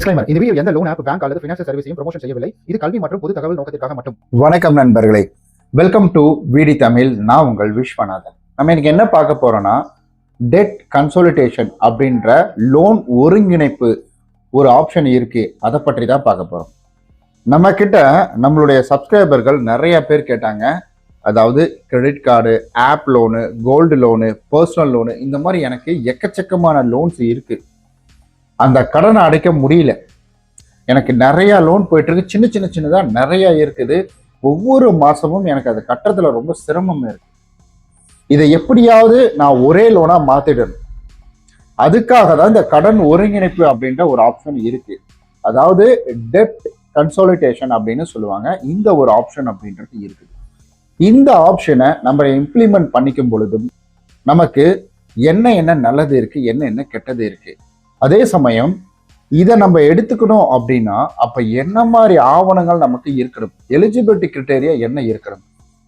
Disclaimer இந்த video எந்த loan app bank அல்லது ஃபினான்ஷியல் சர்வீஸையும் ப்ரொமோஷன் செய்யவில்லை. இது கல்வி மற்றும் பொது தகவல் நோக்கத்திற்காக மட்டும். வணக்கம் நண்பர்களே. வெல்கம் டு விடி தமிழ் நான் உங்கள் விஸ்வநாதன். நம்ம இன்னைக்கு என்ன பார்க்க போறோம்னா டெட் கன்சோலிடேஷன் அப்படின்ற லோன் ஒருங்கிணைப்பு ஒரு ஆப்ஷன் இருக்கு. அதை பற்றி தான் பார்க்க போறோம். நம்ம கிட்ட நம்மளுடைய சப்ஸ்கிரைபர்கள் நிறைய பேர் கேட்டாங்க. அதாவது credit card app loan gold loan personal loan இந்த மாதிரி எனக்கு எக்கச்சக்கமான லோன்ஸ் இருக்குது அந்த கடனை அடைக்க முடியல. எனக்கு நிறையா லோன் போயிட்டுருக்கு. சின்ன சின்ன சின்னதாக நிறையா இருக்குது. ஒவ்வொரு மாதமும் எனக்கு அது கட்டுறதுல ரொம்ப சிரமம் இருக்கு. இதை எப்படியாவது நான் ஒரே லோனாக மாற்றிடணும் அதுக்காக தான் இந்த கடன் ஒருங்கிணைப்பு அப்படின்ற ஒரு ஆப்ஷன் இருக்கு. அதாவது டெப்ட் கன்சோலிடேஷன் அப்படின்னு சொல்லுவாங்க. இந்த ஒரு ஆப்ஷன் அப்படின்றது இருக்குது இந்த ஆப்ஷனை நம்ம இம்ப்ளிமெண்ட் பண்ணிக்கும் பொழுதும் நமக்கு என்ன என்ன நல்லது இருக்கு என்ன என்ன கெட்டது இருக்கு அதே சமயம் இதை நம்ம எடுத்துக்கணும் அப்படின்னா அப்ப என்ன மாதிரி ஆவணங்கள் நமக்கு இருக்கணும்? எலிஜிபிலிட்டி கிரிட்டேரியா என்ன இருக்கணும்?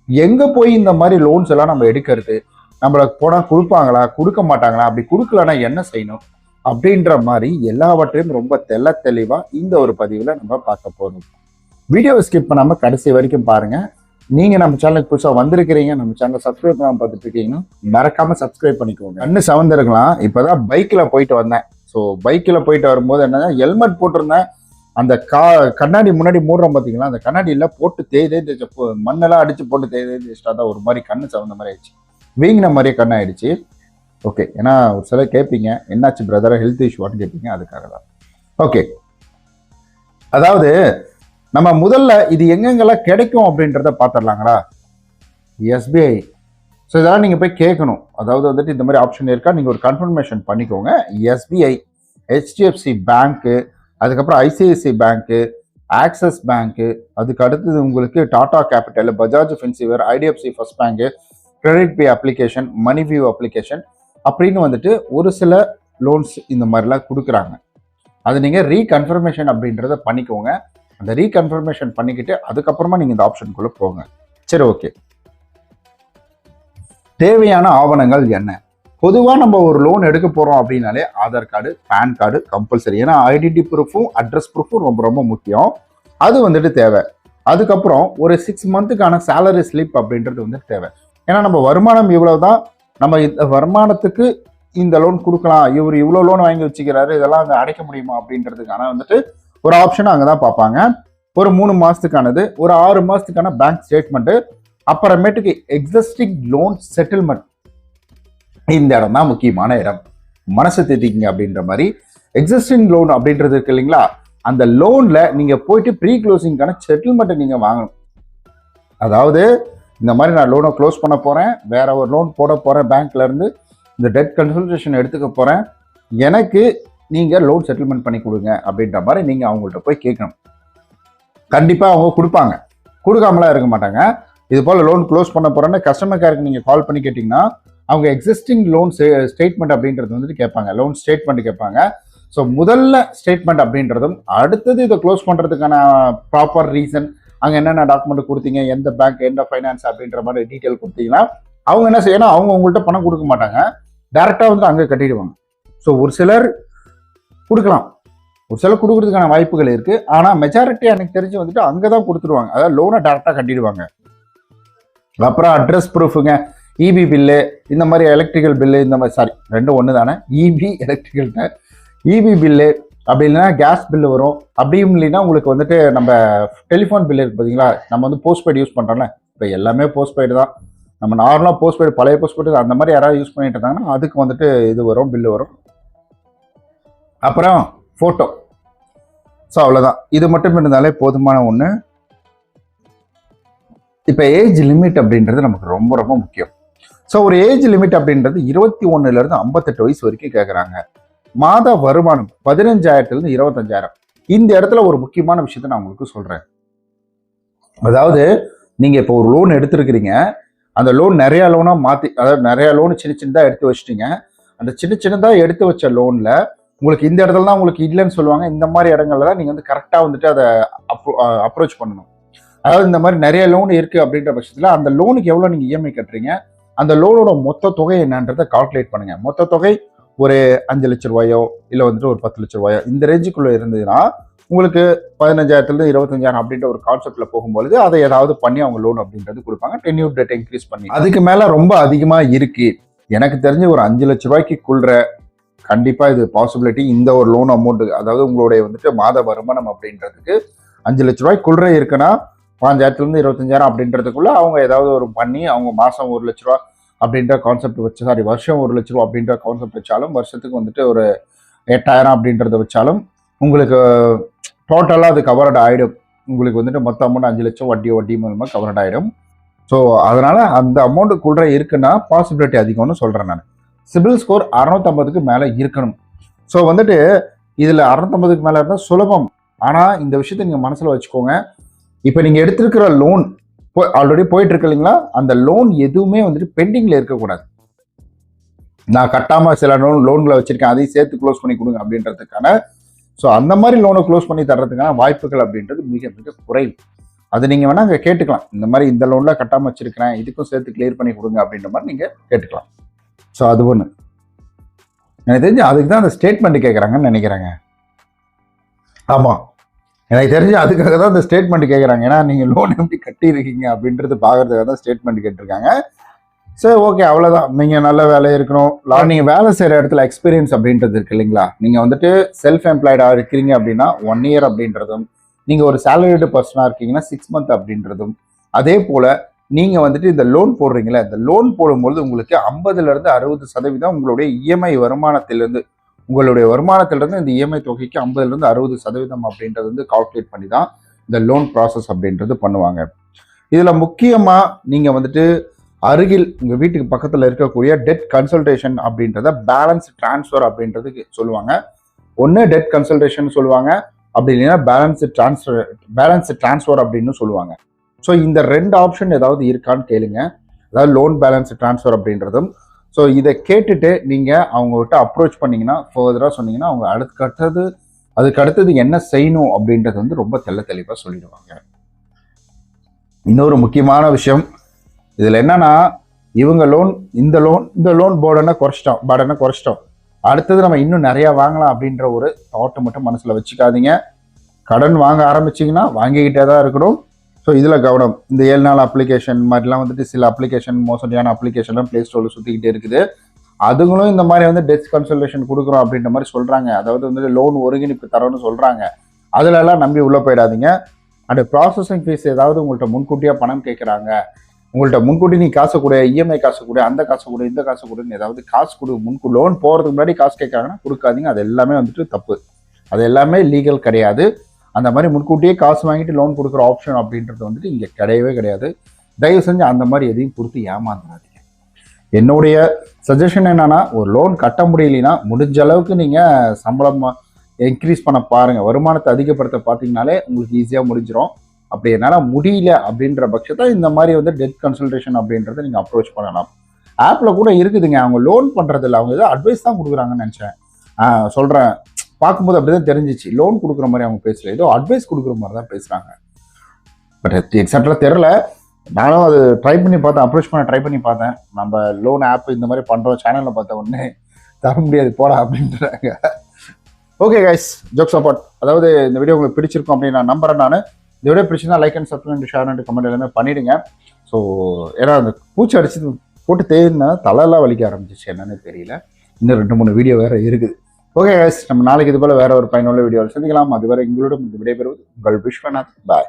எங்க போய் இந்த மாதிரி லோன்ஸ் எல்லாம் நம்ம எடுக்கிறது? நம்மளுக்கு போனா கொடுப்பாங்களா? கொடுக்க மாட்டாங்களா? அப்படி கொடுக்கலன்னா என்ன செய்யணும்? அப்படின்ற மாதிரி எல்லாவற்றையும் ரொம்ப தெள்ள தெளிவா இந்த ஒரு பதிவுல நம்ம பார்க்க போறோம். வீடியோவை ஸ்கிப் பண்ணாம கடைசி வரைக்கும் பாருங்க. நீங்க நம்ம சேனலுக்கு புதுசாக வந்திருக்கிறீங்க நம்ம சேனலை சப்ஸ்கிரைப் பண்ணாமல் பார்த்துட்டு இருக்கீங்கன்னா மறக்காம சப்ஸ்கிரைப் பண்ணிக்கோங்க. கண்ணு சவந்திருக்கலாம். இப்பதான் பைக்ல போயிட்டு வந்தேன். ஸோ பைக்கில் போயிட்டு வரும்போது என்னன்னா ஹெல்மெட் போட்டிருந்தேன். அந்த கா கண்ணாடி முன்னாடி மூடுறோம் பார்த்தீங்களா அந்த கண்ணாடியில் போட்டு தேய்தே தேய் தேய்ச்ச மண்ணெல்லாம் அடித்து போட்டு தேய்தே தேய்ச்சிட்டா தான் ஒரு மாதிரி கண்ணு சவந்த மாதிரி ஆயிடுச்சு. வீங்கின மாதிரியே கண்ணு ஆயிடுச்சு ஓகே ஏன்னா ஒரு சில கேட்பீங்க என்னாச்சு பிரதர் ஹெல்த் இஷ்யூவான்னு கேட்பீங்க அதுக்காக தான். ஓகே அதாவது நம்ம முதல்ல இது எங்கெங்கெல்லாம் கிடைக்கும் அப்படின்றத பார்த்துடலாங்களா? எஸ்பிஐ ஸோ இதெல்லாம் நீங்கள் போய் கேட்கணும். அதாவது வந்துட்டு இந்த மாதிரி ஆப்ஷன் இருக்கா? நீங்கள் ஒரு கன்ஃபர்மேஷன் பண்ணிக்கோங்க. எஸ்பிஐ ஹெச்டிஎஃப்சி பேங்க்கு அதுக்கப்புறம் ஐசிஐசி பேங்க்கு ஆக்சஸ் பேங்க்கு அதுக்கு அடுத்தது உங்களுக்கு Tata capital Bajaj Finserv IDFC first bank credit pay application Money View application அப்படின்னு வந்துட்டு ஒரு சில லோன்ஸ் இந்த மாதிரிலாம் கொடுக்குறாங்க. அது நீங்கள் ரீகன்ஃபர்மேஷன் அப்படின்றத பண்ணிக்கோங்க. அந்த ரீகன்ஃபர்மேஷன் பண்ணிக்கிட்டு அதுக்கப்புறமா நீங்கள் இந்த ஆப்ஷனுக்குள்ளே போங்க. சரி ஓகே தேவையான ஆவணங்கள் என்ன? பொதுவாக நம்ம ஒரு லோன் எடுக்க போகிறோம் அப்படின்னாலே Aadhaar card PAN card compulsory ஏன்னா ஐடென்டி ப்ரூஃபும் அட்ரஸ் ப்ரூஃபும் ரொம்ப ரொம்ப முக்கியம். அது வந்துட்டு தேவை. அதுக்கப்புறம் ஒரு சிக்ஸ் மந்த்துக்கான சேலரி ஸ்லிப் அப்படின்றது வந்துட்டு தேவை. ஏன்னா நம்ம வருமானம் இவ்வளோ தான் நம்ம இந்த வருமானத்துக்கு இந்த லோன் கொடுக்கலாம். இவர் இவ்வளோ லோன் வாங்கி வச்சுக்கிறாரு இதெல்லாம் அங்கே அடைக்க முடியுமா அப்படின்றதுக்கான வந்துட்டு ஒரு ஆப்ஷன் அங்கே தான் பார்ப்பாங்க. ஒரு மூணு மாதத்துக்கானது ஒரு ஆறு மாதத்துக்கான பேங்க் ஸ்டேட்மெண்ட்டு அப்புறமேட்டுக்கு எக்ஸிஸ்டிங் லோன் செட்டில்மெண்ட் இந்த இடம் தான் முக்கியமான இடம். மனசு தேத்திக்கிங்க அப்படின்ற மாதிரி எக்ஸிஸ்டிங் லோன் அப்படின்றது இருக்கு இல்லைங்களா? அந்த லோன்ல நீங்க போயிட்டு ப்ரீ க்ளோசிங்கான செட்டில்மெண்ட்டை நீங்க வாங்கணும். அதாவது இந்த மாதிரி நான் லோனை க்ளோஸ் பண்ண போறேன் வேற ஒரு லோன் போட போறேன் பேங்க்ல இருந்து இந்த டெட் கன்சல்டேஷன் எடுத்துக்க போறேன். எனக்கு நீங்க லோன் செட்டில்மெண்ட் பண்ணி கொடுங்க அப்படின்ற மாதிரி நீங்க அவங்கள்ட்ட போய் கேட்கணும். கண்டிப்பா அவங்க கொடுப்பாங்க. கொடுக்காமலாம் இருக்க மாட்டாங்க. இது போல் லோன் க்ளோஸ் பண்ண போகிறேன்னு கஸ்டமர் கேருக்கு நீங்கள் கால் பண்ணி கேட்டிங்கன்னா அவங்க எக்ஸிஸ்டிங் லோன் ஸ்டேட்மெண்ட் அப்படின்றது வந்துட்டு கேட்பாங்க. லோன் ஸ்டேட்மெண்ட் கேட்பாங்க. ஸோ முதல்ல ஸ்டேட்மெண்ட் அப்படின்றதும் அடுத்தது இதை க்ளோஸ் பண்ணுறதுக்கான ப்ராப்பர் ரீசன் அங்கே என்னென்ன டாக்குமெண்ட் கொடுத்தீங்க எந்த பேங்க் எந்த ஃபைனான்ஸ் அப்படின்ற மாதிரி டீட்டெயில் கொடுத்தீங்கன்னா அவங்க என்ன செய்யணும் அவங்க உங்கள்கிட்ட பணம் கொடுக்க மாட்டாங்க. டேரெக்டாக வந்து அங்கே கட்டிடுவாங்க. ஸோ ஒரு சிலர் கொடுக்கலாம். ஒரு சிலர் கொடுக்கறதுக்கான வாய்ப்புகள் இருக்குது ஆனால் மெஜாரிட்டி எனக்கு தெரிஞ்சு வந்துட்டு அங்கே தான் கொடுத்துருவாங்க அதாவது லோனை டேரெக்டாக கட்டிடுவாங்க. அப்புறம் அட்ரஸ் ப்ரூஃபுங்க இபி பில்லு இந்த மாதிரி எலக்ட்ரிக்கல் பில்லு இந்த மாதிரி சாரி ரெண்டும் ஒன்று தானே இபி எலக்ட்ரிக்கல் இபி பில்லு அப்படி இல்லைன்னா கேஸ் பில்லு வரும். அப்படியும் இல்லைன்னா உங்களுக்கு வந்துட்டு நம்ம டெலிஃபோன் பில்லு இருக்கு பார்த்தீங்களா நம்ம வந்து போஸ்ட்பெய்டு யூஸ் பண்ணுறோம்ல இப்போ எல்லாமே போஸ்ட்பெய்டு தான். நம்ம நார்மலாக போஸ்ட்பெய்டு பழைய போஸ்ட்பெய்டு அந்த மாதிரி யாராவது யூஸ் பண்ணிட்டு இருந்தாங்கன்னா அதுக்கு வந்துட்டு இது வரும் பில்லு வரும். அப்புறம் ஃபோட்டோ ஸோ அவ்வளோதான் இது மட்டும் இருந்தாலே போதுமான ஒன்று இப்போ ஏஜ் லிமிட் அப்படின்றது நமக்கு ரொம்ப ரொம்ப முக்கியம். ஸோ ஒரு ஏஜ் லிமிட் அப்படின்றது இருபத்தி ஒன்றுலேருந்து ஐம்பத்தெட்டு வயசு வரைக்கும் கேட்குறாங்க மாத வருமானம் பதினஞ்சாயிரத்துலேருந்து இருபத்தஞ்சாயிரம். இந்த இடத்துல ஒரு முக்கியமான விஷயத்த நான் உங்களுக்கு சொல்கிறேன் அதாவது நீங்கள் இப்போ ஒரு லோன் எடுத்துருக்கிறீங்க. அந்த லோன் நிறையா லோனாக மாற்றி அதாவது நிறையா லோன் சின்ன சின்னதாக எடுத்து வச்சிட்டீங்க. அந்த சின்ன சின்னதாக எடுத்து வச்ச லோனில் உங்களுக்கு இந்த இடத்துல தான் உங்களுக்கு இல்லைன்னு சொல்லுவாங்க. இந்த மாதிரி இடங்கள்ல தான் நீங்கள் வந்து கரெக்டாக வந்துட்டு அதை அப்ரோ அப்ரோச் பண்ணணும். அதாவது இந்த மாதிரி நிறைய லோன் இருக்கு அப்படின்ற பட்சத்தில் அந்த லோனுக்கு எவ்வளோ நீங்கள் இஎம்ஐ கட்டுறீங்க? அந்த லோனோட மொத்த தொகை என்னன்றதை கால்குலேட் பண்ணுங்க. மொத்த தொகை ஒரு அஞ்சு லட்ச ரூபாயோ இல்லை வந்துட்டு ஒரு பத்து லட்ச ரூபாயோ இந்த ரேஞ்சுக்குள்ளே இருந்ததுன்னா உங்களுக்கு பதினஞ்சாயிரத்துலேருந்து இருபத்தஞ்சாயிரம் அப்படின்ற ஒரு கான்செப்ட்ல போகும்பொழுது அதை ஏதாவது பண்ணி அவங்க லோன் அப்படின்றது கொடுப்பாங்க. டென்யூர் டேட் இன்க்ரீஸ் பண்ணி. அதுக்கு மேலே ரொம்ப அதிகமாக இருக்கு. எனக்கு தெரிஞ்ச ஒரு அஞ்சு லட்ச ரூபாய்க்குள்ள கண்டிப்பா இது பாசிபிலிட்டி இந்த ஒரு லோன் அமௌண்ட் அதாவது உங்களுடைய வந்துட்டு மாத வருமானம் அப்படின்றதுக்கு அஞ்சு லட்ச ரூபாய்க்குள்ள இருக்குன்னா பாஞ்சாயிரத்துலேருந்து இருபத்தஞ்சாயிரம் அப்படின்றதுக்குள்ள அவங்க ஏதாவது ஒரு பண்ணி அவங்க மாதம் ஒரு லட்ச ரூபா அப்படின்ற கான்செப்ட் வச்சு சாரி வருஷம் ஒரு லட்ச ரூபா அப்படின்ற கான்செப்ட் வச்சாலும் வருஷத்துக்கு வந்துட்டு ஒரு எட்டாயிரம் அப்படின்றத வச்சாலும் உங்களுக்கு டோட்டலாக அது கவர்ட் ஆகிடும் உங்களுக்கு வந்துட்டு மொத்த அமௌண்ட் அஞ்சு லட்சம் வட்டி வட்டி மூலமாக கவர்ட் ஆகிடும் ஸோ அதனால் அந்த அமௌண்ட்டுக்குள்ளே இருக்குன்னா பாசிபிலிட்டி அதிகம்னு சொல்கிறேன் நான். சிபில் ஸ்கோர் அறநூற்றம்பதுக்கு மேலே இருக்கணும். ஸோ வந்துட்டு இதில் அறநூற்றம்பதுக்கு மேலே இருந்தால் சுலபம். ஆனால் இந்த விஷயத்தை நீங்கள் மனசில் வச்சுக்கோங்க. இப்போ நீங்கள் எடுத்திருக்கிற லோன் போ ஆல்ரெடி போயிட்டு இருக்கு இல்லைங்களா? அந்த லோன் எதுவுமே வந்துட்டு பெண்டிங்கில் இருக்கக்கூடாது. நான் கட்டாமல் சில லோன் லோன்களை வச்சுருக்கேன். அதையும் சேர்த்து க்ளோஸ் பண்ணி கொடுங்க அப்படின்றதுக்கான ஸோ அந்த மாதிரி லோனை க்ளோஸ் பண்ணி தர்றதுக்கான வாய்ப்புகள் அப்படின்றது மிக மிக குறைவு. அது நீங்கள் வேணால் அங்கே கேட்டுக்கலாம். இந்த மாதிரி இந்த லோனில் கட்டாமல் வச்சுருக்கிறேன். இதுக்கும் சேர்த்து கிளியர் பண்ணி கொடுங்க அப்படின்ற மாதிரி நீங்கள் கேட்டுக்கலாம். ஸோ அது ஒன்று எனக்கு தெரிஞ்சு அதுக்கு தான் அந்த ஸ்டேட்மெண்ட் கேட்குறாங்கன்னு நினைக்கிறேங்க. ஆமாம் எனக்கு தெரிஞ்சு அதுக்காக தான் இந்த ஸ்டேட்மெண்ட் கேட்குறாங்க ஏன்னா நீங்கள் லோன் எப்படி கட்டியிருக்கீங்க அப்படின்றது பார்க்கறதுக்காக தான் ஸ்டேட்மெண்ட் கேட்டிருக்காங்க. சரி ஓகே அவ்வளோதான் நீங்கள் நல்ல வேலை இருக்கணும். லா- நீங்கள் வேலை செய்கிற இடத்துல எக்ஸ்பீரியன்ஸ் அப்படின்றது இருக்கு இல்லைங்களா? நீங்கள் வந்துட்டு செல்ஃப் எம்ப்ளாய்டாக இருக்கிறீங்க அப்படின்னா ஒன் இயர் அப்படின்றதும் நீங்கள் ஒரு சேலரிடு பர்சனாக இருக்கீங்கன்னா சிக்ஸ் மந்த் அப்படின்றதும் அதே போல் நீங்கள் வந்துட்டு இந்த லோன் போடுறீங்களே இந்த லோன் போடும்பொழுது உங்களுக்கு ஐம்பதுலேருந்து அறுபது சதவீதம் உங்களுடைய இஎம்ஐ வருமானத்திலேருந்து உங்களுடைய வருமானத்திலிருந்து இந்த இஎம்ஐ தொகைக்கு ஐம்பதுலேருந்து அறுபது சதவீதம் அப்படின்றது வந்து கால்குலேட் பண்ணி தான் இந்த லோன் ப்ராசஸ் அப்படின்றது பண்ணுவாங்க. இதில் முக்கியமாக நீங்கள் வந்துட்டு அருகில் உங்கள் வீட்டுக்கு பக்கத்தில் இருக்கக்கூடிய டெட் கன்சல்டேஷன் அப்படின்றத பேலன்ஸ் ட்ரான்ஸ்ஃபர் அப்படின்றதுக்கு சொல்லுவாங்க. ஒன்று டெட் கன்சல்டேஷன் சொல்லுவாங்க. அப்படி இல்லைன்னா பேலன்ஸ் டிரான்ஸ்ஃபர் பேலன்ஸ் ட்ரான்ஸ்ஃபர் அப்படின்னு சொல்லுவாங்க. ஸோ இந்த ரெண்டு ஆப்ஷன் ஏதாவது இருக்கான்னு கேளுங்க. அதாவது லோன் பேலன்ஸ் ட்ரான்ஸ்ஃபர் அப்படின்றதும் ஸோ இதை கேட்டுட்டு நீங்கள் அவங்ககிட்ட அப்ரோச் பண்ணிங்கன்னா ஃபர்தராக சொன்னீங்கன்னா அவங்க அடுத்து அடுத்தது அதுக்கு அடுத்தது என்ன செய்யணும் அப்படின்றது வந்து ரொம்ப தெள்ள தெளிவாக சொல்லிடுவாங்க. இன்னொரு முக்கியமான விஷயம் இதில் என்னன்னா இவங்க லோன் இந்த லோன் இந்த லோன் போர்டனை குறைச்சிட்டோம் பர்டனை குறைச்சிட்டோம். அடுத்தது நம்ம இன்னும் நிறையா வாங்கலாம் அப்படின்ற ஒரு தாட்டை மட்டும் மனசில் வச்சுக்காதீங்க. கடன் வாங்க ஆரம்பிச்சிங்கன்னா வாங்கிக்கிட்டே தான் இருக்கணும். ஸோ இதில் கவனம். இந்த ஏழு நாள் அப்ளிகேஷன் மாதிரிலாம் வந்துட்டு சில அப்ளிகேஷன் மோசடியான அப்ளிகேஷன்லாம் ப்ளே ஸ்டோரில் சுற்றிக்கிட்டே இருக்குது. அதுங்களும் இந்த மாதிரி வந்து டெத் கன்சல்டேஷன் கொடுக்குறோம் அப்படின்ற மாதிரி சொல்கிறாங்க அதாவது வந்து லோன் ஒருங்கிணைப்பு தரோன்னு சொல்கிறாங்க அதிலெல்லாம் நம்பி உள்ளே போயிடாதீங்க. அண்ட் ப்ராசஸிங் ஃபீஸ் ஏதாவது உங்கள்கிட்ட முன்கூட்டியாக பணம் கேட்குறாங்க உங்கள்கிட்ட முன்கூட்டி நீ காசு கொடு இஎம்ஐ காசு கொடு அந்த காசு கொடு இந்த காசு கொடுன்னு ஏதாவது காசு கொடு. முன்கூ லோன் போகிறதுக்கு முன்னாடி காசு கேட்குறாங்கன்னா கொடுக்காதீங்க. அது எல்லாமே வந்துட்டு தப்பு. அது எல்லாமே லீகல் கிடையாது. அந்த மாதிரி முன்கூட்டியே காசு வாங்கிட்டு லோன் கொடுக்குற ஆப்ஷன் அப்படின்றது வந்துட்டு இங்கே கிடையவே கிடையாது. தயவு செஞ்சு அந்த மாதிரி எதையும் கொடுத்து ஏமாந்துடாதீங்க. என்னுடைய சஜஷன் என்னென்னா ஒரு லோன் கட்ட முடியலைன்னா முடிஞ்ச அளவுக்கு நீங்கள் சம்பளம் இன்க்ரீஸ் பண்ண பாருங்கள் வருமானத்தை அதிகப்படுத்த பார்த்தீங்கனாலே உங்களுக்கு ஈஸியாக முடிஞ்சிடும் அப்படி என்னால் முடியல அப்படின்ற பட்சத்தை இந்த மாதிரி வந்து டெட் கன்சல்டேஷன் அப்படின்றத நீங்கள் அப்ரோச் பண்ணலாம். ஆப்பில் கூட இருக்குதுங்க. அவங்க லோன் பண்ணுறதில்ல அவங்க ஏதோ அட்வைஸ் தான் கொடுக்குறாங்கன்னு நினச்சேன். சொல்கிறேன் பார்க்கும்போது அப்படி தான் தெரிஞ்சிச்சு. லோன் கொடுக்குற மாதிரி அவங்க பேசல. ஏதோ அட்வைஸ் கொடுக்குற மாதிரி தான் பேசுகிறாங்க பட் எக்ஸாக்டாக தெரில நானும் அது ட்ரை பண்ணி பார்த்தேன். அப்ரோச் பண்ண ட்ரை பண்ணி பார்த்தேன். நம்ம லோன் ஆப் இந்த மாதிரி பண்ணுறோம் சேனலில் பார்த்த உடனே தர முடியாது. போடா அப்படின்றாங்க. ஓகே கைஸ் ஜோக் சப்போர்ட் அதாவது இந்த வீடியோ உங்களுக்கு பிடிச்சிருக்கும் அப்படின்னு நான் நம்புறேன் நான். இந்த வீடியோ பிடிச்சிருந்தா like and subscribe share and comment எல்லாமே பண்ணிடுங்க. ஸோ ஏன்னா அந்த பூச்சி அடிச்சு போட்டு தேடினா தலையெல்லாம் வலிக்க ஆரம்பிச்சிச்சு என்னன்னு தெரியல. இன்னும் ரெண்டு மூணு வீடியோ வேறு இருக்குது. ஓகே நம்ம நாளைக்கு இது போல வேற ஒரு பயனுள்ள வீடியோவில் சந்திக்கலாம். அதுவரை எங்களோட விடைபெறுவது உங்கள் விஸ்வநாத் பாய்